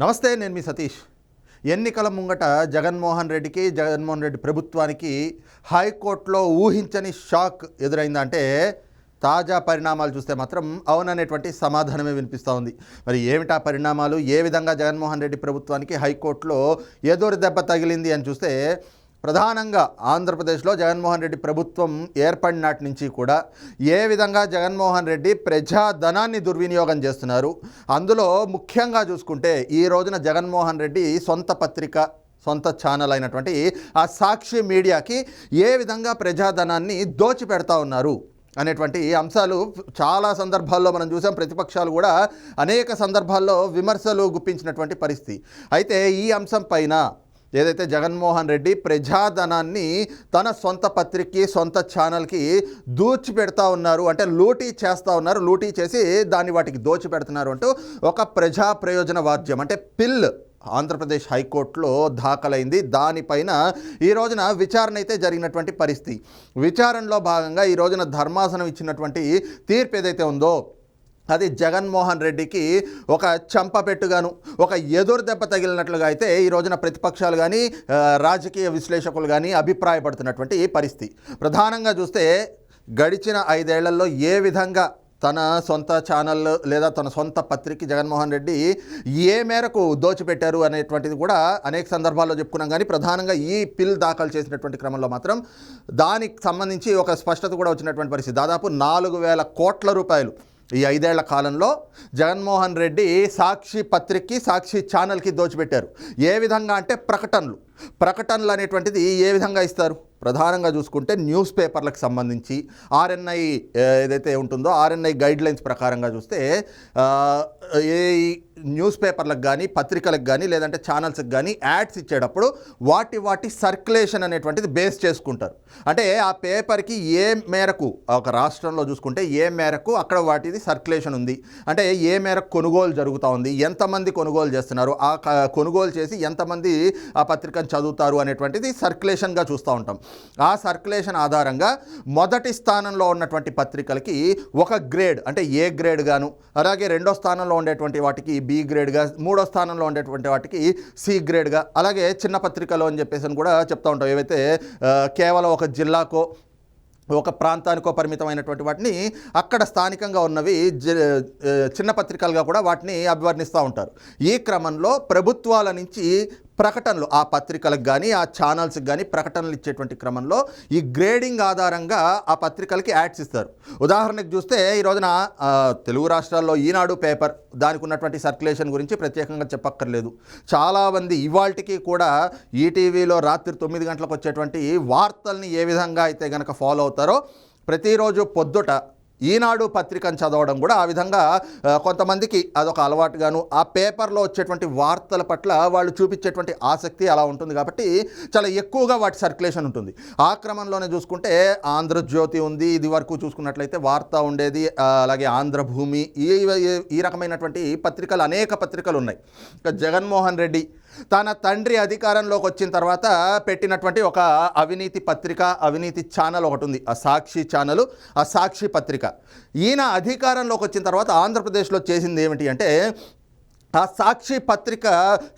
నమస్తే నేను మీ సతీష్. ఎన్నికల ముంగట జగన్మోహన్ రెడ్డికి జగన్మోహన్ రెడ్డి ప్రభుత్వానికి హైకోర్టులో ఊహించని షాక్ ఎదురైందంటే తాజా పరిణామాలు చూస్తే మాత్రం అవుననేటువంటి సమాధానమే వినిపిస్తూ ఉంది. మరి ఏమిటా పరిణామాలు? ఏ విధంగా జగన్మోహన్ రెడ్డి ప్రభుత్వానికి హైకోర్టులో ఎదురు దెబ్బ తగిలింది అని చూస్తే ప్రధానంగా ఆంధ్రప్రదేశ్లో జగన్మోహన్ రెడ్డి ప్రభుత్వం ఏర్పడినాటి నుంచి కూడా ఏ విధంగా జగన్మోహన్ రెడ్డి ప్రజాధనాన్ని దుర్వినియోగం చేస్తున్నారు అందులో ముఖ్యంగా చూసుకుంటే ఈ రోజున జగన్మోహన్ రెడ్డి సొంత పత్రిక సొంత ఛానల్ అయినటువంటి ఆ సాక్షి మీడియాకి ఏ విధంగా ప్రజాధనాన్ని దోచిపెడతా ఉన్నారు అనేటువంటి అంశాలు చాలా సందర్భాల్లో మనం చూసాం. ప్రతిపక్షాలు కూడా అనేక సందర్భాల్లో విమర్శలు గుప్పించినటువంటి పరిస్థితి. అయితే ఈ అంశం పైన ఏదైతే జగన్మోహన్ రెడ్డి ప్రజాధనాన్ని తన సొంత పత్రికకి సొంత ఛానల్కి దూచి పెడతా ఉన్నారు అంటే లూటీ చేస్తూ ఉన్నారు లూటీ చేసి దాన్ని వాటికి దోచి పెడుతున్నారు అంటూ ఒక ప్రజా ప్రయోజన వాద్యం అంటే పిల్ ఆంధ్రప్రదేశ్ హైకోర్టులో దాఖలైంది. దానిపైన ఈ రోజున విచారణ అయితే జరిగినటువంటి పరిస్థితి. విచారణలో భాగంగా ఈ రోజున ధర్మాసనం ఇచ్చినటువంటి తీర్పు ఏదైతే ఉందో అది జగన్మోహన్ రెడ్డికి ఒక చంపపెట్టుగాను ఒక ఎదురు దెబ్బ తగిలినట్లుగా అయితే ఈ రోజున ప్రతిపక్షాలు కానీ రాజకీయ విశ్లేషకులు కానీ అభిప్రాయపడుతున్నటువంటి పరిస్థితి. ప్రధానంగా చూస్తే గడిచిన ఐదేళ్ళలో ఏ విధంగా తన సొంత ఛానల్ లేదా తన సొంత పత్రిక జగన్మోహన్ రెడ్డి ఏ మేరకు దోచిపెట్టారు అనేటువంటిది కూడా అనేక సందర్భాల్లో చెప్పుకున్నాం. కానీ ప్రధానంగా ఈ పిల్ దాఖలు చేసినటువంటి క్రమంలో మాత్రం దానికి సంబంధించి ఒక స్పష్టత కూడా వచ్చినటువంటి పరిస్థితి. దాదాపు నాలుగు వేల కోట్ల రూపాయలు ఈ ఐదేళ్ళ కాలంలో జగన్మోహన్ రెడ్డి సాక్షి పత్రికకి సాక్షి ఛానల్కి దోచిపెట్టారు. ఏ విధంగా అంటే ప్రకటనలు. ప్రకటనలు అనేటువంటిది ఏ విధంగా ఇస్తారు? ప్రధానంగా చూసుకుంటే న్యూస్ పేపర్లకు సంబంధించి ఆర్ఎన్ఐ ఏదైతే ఉంటుందో ఆర్ఎన్ఐ గైడ్ లైన్స్ ప్రకారంగా చూస్తే ఏ న్యూస్ పేపర్లకు కానీ పత్రికలకు కానీ లేదంటే ఛానల్స్కి కానీ యాడ్స్ ఇచ్చేటప్పుడు వాటి వాటి సర్క్యులేషన్ అనేటువంటిది బేస్ చేసుకుంటారు. అంటే ఆ పేపర్కి ఏ మేరకు ఒక రాష్ట్రంలో చూసుకుంటే ఏ మేరకు అక్కడ వాటిది సర్క్యులేషన్ ఉంది. అంటే ఏ మేరకు కొనుగోలు జరుగుతూ ఉంది ఎంతమంది కొనుగోలు చేస్తున్నారు ఆ క- కొనుగోలు చేసి ఎంతమంది ఆ పత్రికను చదువుతారు అనేటువంటిది సర్క్యులేషన్గా చూస్తూ ఉంటాం. ఆ సర్క్యులేషన్ ఆధారంగా మొదటి స్థానంలో ఉన్నటువంటి పత్రికలకి ఒక గ్రేడ్ అంటే ఏ గ్రేడ్ గాను అలాగే రెండో స్థానంలో ఉండేటువంటి వాటికి బి గ్రేడ్గా మూడో స్థానంలో ఉండేటువంటి వాటికి సి గ్రేడ్గా అలాగే చిన్న పత్రికలు అని చెప్పేసి అని కూడా చెప్తా ఉంటాం. ఏవైతే కేవలం ఒక జిల్లాకో ఒక ప్రాంతానికో పరిమితమైనటువంటి వాటిని అక్కడ స్థానికంగా ఉన్నవి జ- చిన్న పత్రికలుగా కూడా వాటిని అభివర్ణిస్తూ ఉంటారు. ఈ క్రమంలో ప్రభుత్వాల నుంచి ప్రకటనలు ఆ పత్రికలకు కానీ ఆ ఛానల్స్కి కానీ ప్రకటనలు ఇచ్చేటువంటి క్రమంలో ఈ గ్రేడింగ్ ఆధారంగా ఆ పత్రికలకి యాడ్స్ ఇస్తారు. ఉదాహరణకు చూస్తే ఈ రోజున తెలుగు రాష్ట్రాల్లో ఈనాడు పేపర్ దానికి ఉన్నటువంటి సర్క్యులేషన్ గురించి ప్రత్యేకంగా చెప్పక్కర్లేదు. చాలామంది ఇవాళకి కూడా ఈటీవీలో రాత్రి తొమ్మిది గంటలకు వచ్చేటువంటి వార్తల్ని ఏ విధంగా అయితే కనుక ఫాలో అవుతారో ప్రతిరోజు పొద్దుట ఈనాడు పత్రికను చదవడం కూడా ఆ విధంగా కొంతమందికి అదొక అలవాటుగాను ఆ పేపర్లో వచ్చేటువంటి వార్తల పట్ల వాళ్ళు చూపించేటువంటి ఆసక్తి అలా ఉంటుంది కాబట్టి చాలా ఎక్కువగా వాటి సర్క్యులేషన్ ఉంటుంది. ఆ క్రమంలోనే చూసుకుంటే ఆంధ్రజ్యోతి ఉంది ఇది వరకు చూసుకున్నట్లయితే వార్త ఉండేది అలాగే ఆంధ్రభూమి ఈ ఈ- రకమైనటువంటి పత్రికలు అనేక పత్రికలు ఉన్నాయి. ఇంకా జగన్మోహన్ రెడ్డి తన తండ్రి అధికారంలోకి వచ్చిన తర్వాత పెట్టినటువంటి ఒక అవినీతి పత్రిక అవినీతి ఛానల్ ఒకటి ఉంది. ఆ సాక్షి ఛానల్ ఆ సాక్షి పత్రిక. ఈయన అధికారంలోకి వచ్చిన తర్వాత ఆంధ్రప్రదేశ్లో చేసింది ఏమిటి అంటే ఆ సాక్షి పత్రిక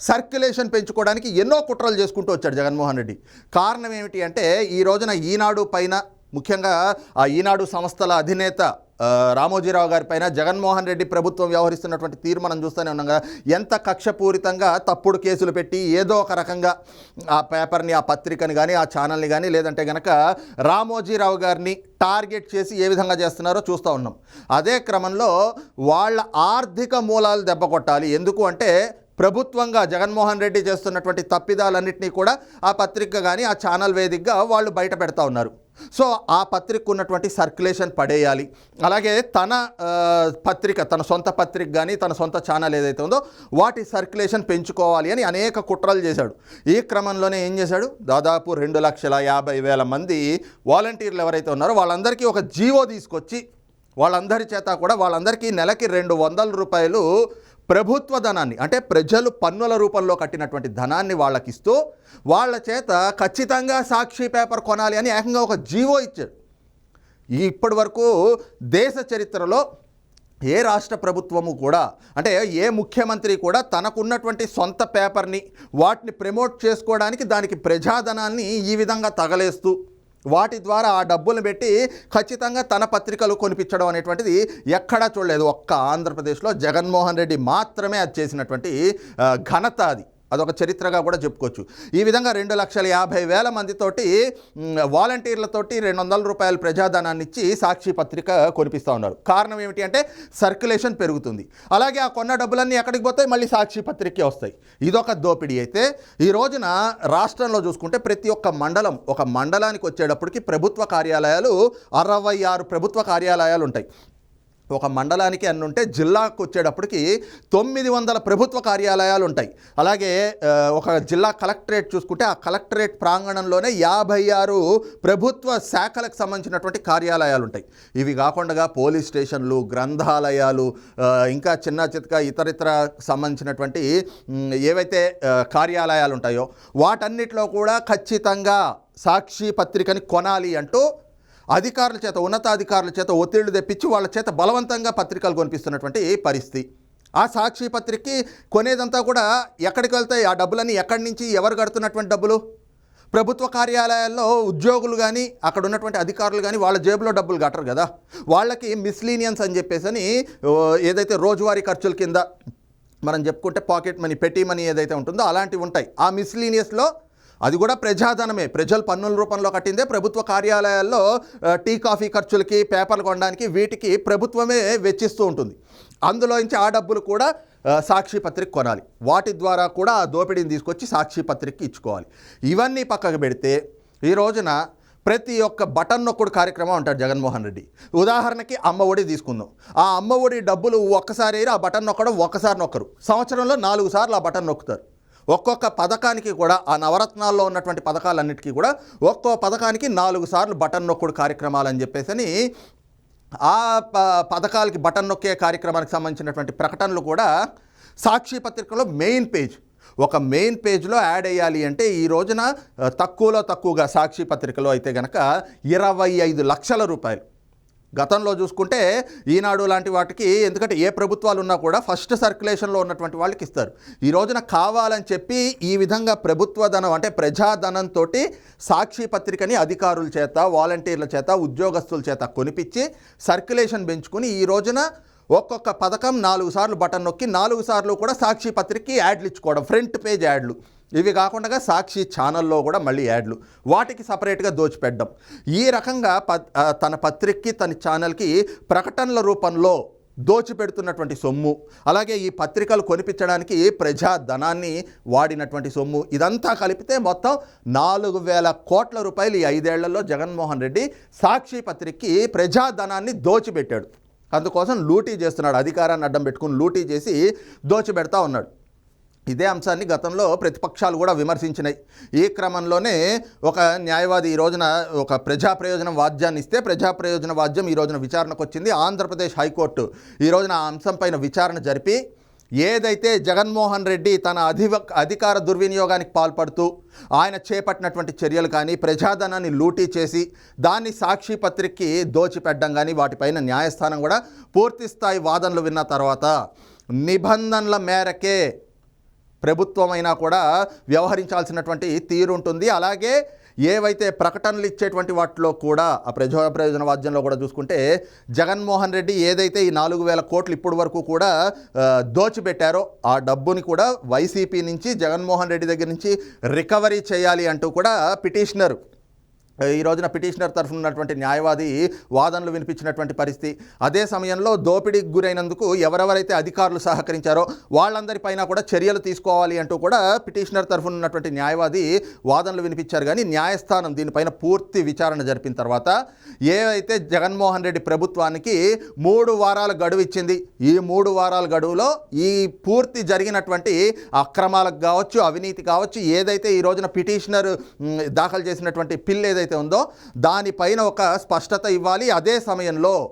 సర్క్యులేషన్ పెంచుకోవడానికి ఎన్నో కుట్రలు చేసుకుంటూ వచ్చాడు జగన్మోహన్ రెడ్డి. కారణం ఏమిటి అంటే ఈ రోజున ఈనాడు పైన ముఖ్యంగా ఆ ఈనాడు సంస్థల అధినేత రామోజీరావు గారి పైన జగన్మోహన్ రెడ్డి ప్రభుత్వం వ్యవహరిస్తున్నటువంటి తీరు మనం చూస్తూనే ఉన్నాం కదా. ఎంత కక్షపూరితంగా తప్పుడు కేసులు పెట్టి ఏదో ఒక రకంగా ఆ పేపర్ని ఆ పత్రికని కానీ ఆ ఛానల్ని కానీ లేదంటే కనుక రామోజీరావు గారిని టార్గెట్ చేసి ఏ విధంగా చేస్తున్నారో చూస్తూ ఉన్నాం. అదే క్రమంలో వాళ్ళ ఆర్థిక మూలాలు దెబ్బ కొట్టాలి. ఎందుకు అంటే ప్రభుత్వంగా జగన్మోహన్ రెడ్డి చేస్తున్నటువంటి తప్పిదాలన్నింటినీ కూడా ఆ పత్రిక కానీ ఆ ఛానల్ వేదికగా వాళ్ళు బయట పెడతా ఉన్నారు. సో ఆ పత్రిక ఉన్నటువంటి సర్క్యులేషన్ పడేయాలి. అలాగే తన పత్రిక తన సొంత పత్రిక కానీ తన సొంత ఛానల్ ఏదైతే ఉందో వాటి సర్క్యులేషన్ పెంచుకోవాలి అని అనేక కుట్రలు చేశాడు. ఈ క్రమంలోనే ఏం చేశాడు? దాదాపు రెండు లక్షల యాభై వేల మంది వాలంటీర్లు ఎవరైతే ఉన్నారో వాళ్ళందరికీ ఒక జీవో తీసుకొచ్చి వాళ్ళందరి చేత కూడా వాళ్ళందరికీ నెలకి రెండు వందల రూపాయలు ప్రభుత్వ ధనాన్ని అంటే ప్రజలు పన్నుల రూపంలో కట్టినటువంటి ధనాన్ని వాళ్ళకి ఇస్తూ వాళ్ళ చేత ఖచ్చితంగా సాక్షి పేపర్ కొనాలి అని ఏకంగా ఒక జీవో ఇచ్చాడు ఈ ఇప్పటి వరకు దేశ చరిత్రలో ఏ రాష్ట్ర ప్రభుత్వము కూడా అంటే ఏ ముఖ్యమంత్రి కూడా తనకున్నటువంటి సొంత పేపర్ని వాటిని ప్రమోట్ చేసుకోవడానికి దానికి ప్రజాధనాన్ని ఈ విధంగా తగలేస్తూ వాటి ద్వారా ఆ డబ్బులు పెట్టి ఖచ్చితంగా తన పత్రికలు కొనిపించడం అనేటువంటిది ఎక్కడా చూడలేదు. ఒక్క ఆంధ్రప్రదేశ్లో జగన్మోహన్ రెడ్డి మాత్రమే అది చేసినటువంటి ఘనత అది. అదొక చరిత్రగా కూడా చెప్పుకోవచ్చు. ఈ విధంగా రెండు లక్షల యాభై వేల మందితోటి వాలంటీర్లతోటి రెండు వందల రూపాయల ప్రజాధనాన్ని ఇచ్చి సాక్షి పత్రిక కొనిపిస్తూ ఉన్నారు. కారణం ఏమిటి అంటే సర్క్యులేషన్ పెరుగుతుంది. అలాగే ఆ కొన్న డబ్బులన్నీ ఎక్కడికి పోతాయి? మళ్ళీ సాక్షి పత్రికే వస్తాయి. ఇదొక దోపిడీ అయితే ఈ రోజున రాష్ట్రంలో చూసుకుంటే ప్రతి ఒక్క మండలం ఒక మండలానికి వచ్చేటప్పటికి ప్రభుత్వ కార్యాలయాలు అరవై ఆరు ప్రభుత్వ కార్యాలయాలు ఉంటాయి. ఒక మండలానికి అన్ని ఉంటే జిల్లాకు వచ్చేటప్పటికి తొమ్మిది వందల ప్రభుత్వ కార్యాలయాలు ఉంటాయి. అలాగే ఒక జిల్లా కలెక్టరేట్ చూసుకుంటే ఆ కలెక్టరేట్ ప్రాంగణంలోనే యాభై ఆరు ప్రభుత్వ శాఖలకు సంబంధించినటువంటి కార్యాలయాలు ఉంటాయి. ఇవి కాకుండా పోలీస్ స్టేషన్లు గ్రంథాలయాలు ఇంకా చిన్న చితక ఇతరితర సంబంధించినటువంటి ఏవైతే కార్యాలయాలు ఉంటాయో వాటన్నిటిలో కూడా ఖచ్చితంగా సాక్షి పత్రికని కొనాలి అంటూ అధికారుల చేత ఉన్నతాధికారుల చేత ఒత్తిళ్ళు తెప్పించి వాళ్ళ చేత బలవంతంగా పత్రికలు కొనిపిస్తున్నటువంటి పరిస్థితి. ఆ సాక్షి పత్రికకి కొనేదంతా కూడా ఎక్కడికి వెళ్తాయి? ఆ డబ్బులన్నీ ఎక్కడి నుంచి ఎవరు కడుతున్నటువంటి డబ్బులు? ప్రభుత్వ కార్యాలయాల్లో ఉద్యోగులు కానీ అక్కడ ఉన్నటువంటి అధికారులు కానీ వాళ్ళ జేబులో డబ్బులు కట్టరు కదా. వాళ్ళకి మిస్లీనియన్స్ అని చెప్పేసి అని ఓ, ఏదైతే రోజువారీ ఖర్చుల కింద మనం చెప్పుకుంటే పాకెట్ మనీ పెట్టి మనీ ఏదైతే ఉంటుందో అలాంటివి ఉంటాయి. ఆ మిస్లీనియస్లో అది కూడా ప్రజాధనమే. ప్రజలు పన్నుల రూపంలో కట్టిందే ప్రభుత్వ కార్యాలయాల్లో టీ కాఫీ ఖర్చులకి పేపర్లు కొనడానికి వీటికి ప్రభుత్వమే వెచ్చిస్తూ ఉంటుంది. అందులో నుంచి ఆ డబ్బులు కూడా సాక్షి పత్రిక కొనాలి. వాటి ద్వారా కూడా ఆ దోపిడీని తీసుకొచ్చి సాక్షి పత్రికకి ఇచ్చుకోవాలి. ఇవన్నీ పక్కకు పెడితే ఈ రోజున ప్రతి ఒక్క బటన్ నొక్కుడు కార్యక్రమం అంటాడు జగన్మోహన్ రెడ్డి. ఉదాహరణకి అమ్మ ఒడి తీసుకుందాం. ఆ అమ్మ ఒడి డబ్బులు ఒక్కసారి ఆ బటన్ నొక్కడం ఒక్కసారి నొక్కరు. సంవత్సరంలో నాలుగు సార్లు ఆ బటన్ నొక్కుతారు. ఒక్కొక్క పథకానికి కూడా ఆ నవరత్నాల్లో ఉన్నటువంటి పథకాలన్నిటికీ కూడా ఒక్కో పథకానికి నాలుగు సార్లు బటన్ నొక్కుడు కార్యక్రమాలు అని చెప్పేసి అని ఆ ప పథకాలకి బటన్ నొక్కే కార్యక్రమానికి సంబంధించినటువంటి ప్రకటనలు కూడా సాక్షి పత్రికలో మెయిన్ పేజ్. ఒక మెయిన్ పేజ్లో యాడ్ అయ్యాలి అంటే ఈ రోజున తక్కువలో తక్కువగా సాక్షి పత్రికలో అయితే గనక ఇరవై ఐదు లక్షల రూపాయలు. గతంలో చూసుకుంటే ఈనాడు లాంటి వాటికి ఎందుకంటే ఏ ప్రభుత్వాలు ఉన్నా కూడా ఫస్ట్ సర్క్యులేషన్లో ఉన్నటువంటి వాళ్ళకి ఇస్తారు. ఈ రోజున కావాలని చెప్పి ఈ విధంగా ప్రభుత్వ ధనం అంటే ప్రజాధనంతో సాక్షి పత్రికని అధికారుల చేత వాలంటీర్ల చేత ఉద్యోగస్తుల చేత కొనిపించి సర్క్యులేషన్ పెంచుకుని ఈ రోజున ఒక్కొక్క పథకం నాలుగు సార్లు బటన్ నొక్కి నాలుగు సార్లు కూడా సాక్షి పత్రికకి యాడ్లు ఇచ్చుకోవడం ఫ్రంట్ పేజ్ యాడ్లు. ఇవి కాకుండా సాక్షి ఛానల్లో కూడా మళ్ళీ యాడ్లు. వాటికి సపరేట్గా దోచిపెట్టడం. ఈ రకంగా ప తన పత్రికకి తన ఛానల్కి ప్రకటనల రూపంలో దోచిపెడుతున్నటువంటి సొమ్ము. అలాగే ఈ పత్రికలు కొనిపించడానికి ప్రజా ధనాన్ని వాడినటువంటి సొమ్ము. ఇదంతా కలిపితే మొత్తం నాలుగు వేల కోట్ల రూపాయలు ఈ ఐదేళ్ళలో జగన్మోహన్ రెడ్డి సాక్షి పత్రికకి ప్రజాధనాన్ని దోచిపెట్టాడు. అందుకోసం లూటీ చేస్తున్నాడు. అధికారాన్ని అడ్డం పెట్టుకుని లూటీ చేసి దోచిపెడతా ఉన్నాడు. ఇదే అంశాన్ని గతంలో ప్రతిపక్షాలు కూడా విమర్శించినాయి. ఈ క్రమంలోనే ఒక న్యాయవాది ఈ రోజున ఒక ప్రజా ప్రయోజనం వాద్యాన్ని ఇస్తే ప్రజా ప్రయోజన వాద్యం ఈ రోజున విచారణకు వచ్చింది. ఆంధ్రప్రదేశ్ హైకోర్టు ఈ రోజున ఆ అంశంపైన విచారణ జరిపి ఏదైతే జగన్మోహన్ రెడ్డి తన అధివ అధికార దుర్వినియోగానికి పాల్పడుతూ ఆయన చేపట్టినటువంటి చర్యలు కానీ ప్రజాధనాన్ని లూటీ చేసి దాన్ని సాక్షి పత్రికకి దోచిపెట్టడం కానీ వాటిపైన న్యాయస్థానం కూడా పూర్తిస్థాయి వాదనలు విన్న తర్వాత నిబంధనల మేరకే ప్రభుత్వమైనా కూడా వ్యవహరించాల్సినటువంటి తీరు ఉంటుంది అలాగే ఏవైతే ప్రకటనలు ఇచ్చేటువంటి వాటిలో కూడా ఆ ప్రజా ప్రయోజన వాద్యంలో కూడా చూసుకుంటే జగన్మోహన్ రెడ్డి ఏదైతే ఈ నాలుగు వేల కోట్లు ఇప్పటి వరకు కూడా దోచిపెట్టారో ఆ డబ్బుని కూడా వైసీపీ నుంచి జగన్మోహన్ రెడ్డి దగ్గర నుంచి రికవరీ చేయాలి అంటూ కూడా పిటిషనర్. ఈ రోజున పిటిషనర్ తరఫున ఉన్నటువంటి న్యాయవాది వాదనలు వినిపించినటువంటి పరిస్థితి. అదే సమయంలో దోపిడీకి గురైనందుకు ఎవరెవరైతే అధికారులు సహకరించారో వాళ్ళందరిపైన కూడా చర్యలు తీసుకోవాలి అంటూ కూడా పిటిషనర్ తరఫున ఉన్నటువంటి న్యాయవాది వాదనలు వినిపించారు. కానీ న్యాయస్థానం దీనిపైన పూర్తి విచారణ జరిపిన తర్వాత ఏవైతే జగన్మోహన్ రెడ్డి ప్రభుత్వానికి మూడు వారాల గడువు ఇచ్చింది ఈ మూడు వారాల గడువులో ఈ పూర్తి జరిగినటువంటి అక్రమాలకు కావచ్చు అవినీతి కావచ్చు ఏదైతే ఈ రోజున పిటిషనర్ దాఖలు చేసినటువంటి పిల్ ఏదైతే ఉందో దానిపైన ఒక స్పష్టత ఇవ్వాలి. అదే సమయంలో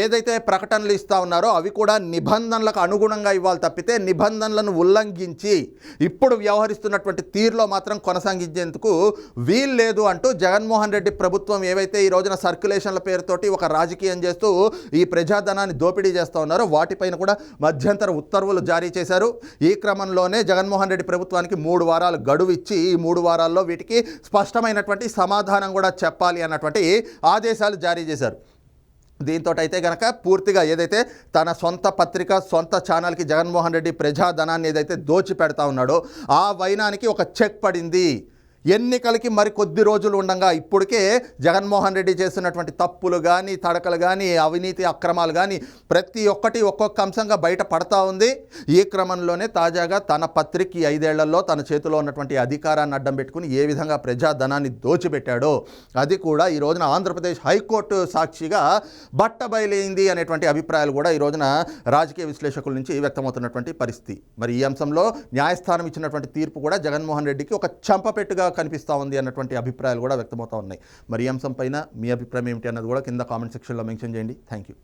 ఏదైతే ప్రకటనలు ఇస్తా ఉన్నారో అవి కూడా నిబంధనలకు అనుగుణంగా ఇవ్వాలి తప్పితే నిబంధనలను ఉల్లంఘించి ఇప్పుడు వ్యవహరిస్తున్నటువంటి తీరులో మాత్రం కొనసాగించేందుకు వీలు లేదు అంటూ జగన్మోహన్ రెడ్డి ప్రభుత్వం ఏవైతే ఈ రోజున సర్క్యులేషన్ల పేరుతోటి ఒక రాజకీయం చేస్తూ ఈ ప్రజాధనాన్ని దోపిడీ చేస్తూ ఉన్నారో వాటిపైన కూడా మధ్యంతర ఉత్తర్వులు జారీ చేశారు. ఈ క్రమంలోనే జగన్మోహన్ రెడ్డి ప్రభుత్వానికి మూడు వారాలు గడువు ఇచ్చి ఈ మూడు వారాల్లో వీటికి స్పష్టమైనటువంటి సమాధానం కూడా చెప్పాలి అన్నటువంటి ఆదేశాలు జారీ చేశారు. దీంతో అయితే కనుక పూర్తిగా ఏదైతే తన సొంత పత్రిక సొంత ఛానల్కి జగన్మోహన్ రెడ్డి ప్రజాధనాన్ని ఏదైతే దోచి పెడతా ఉన్నాడో ఆ వైనానికి ఒక చెక్ పడింది. ఎన్నికలకి మరి కొద్ది రోజులు ఉండగా ఇప్పటికే జగన్మోహన్ రెడ్డి చేస్తున్నటువంటి తప్పులు కానీ తడకలు కానీ అవినీతి అక్రమాలు కానీ ప్రతి ఒక్కటి ఒక్కొక్క అంశంగా బయట పడతా ఉంది. ఈ క్రమంలోనే తాజాగా తన పత్రిక ఈ ఐదేళ్ళలో తన చేతిలో ఉన్నటువంటి అధికారాన్ని అడ్డం పెట్టుకుని ఏ విధంగా ప్రజాధనాన్ని దోచిపెట్టాడో అది కూడా ఈ రోజున ఆంధ్రప్రదేశ్ హైకోర్టు సాక్షిగా బట్టబయలైంది అనేటువంటి అభిప్రాయాలు కూడా ఈ రోజున రాజకీయ విశ్లేషకుల నుంచి వ్యక్తమవుతున్నటువంటి పరిస్థితి. మరి ఈ అంశంలో న్యాయస్థానం ఇచ్చినటువంటి తీర్పు కూడా జగన్మోహన్ రెడ్డికి ఒక చంపపెట్టుగా కనిపిస్తూ ఉంది అన్నటువంటి అభిప్రాయాలు కూడా వ్యక్తమవుతూ ఉన్నాయి. మరి ఈ అంశం పైన మీ అభిప్రాయం ఏమిటి అన్నది కూడా కింద కామెంట్ సెక్షన్లో మెన్షన్ చేయండి. Thank you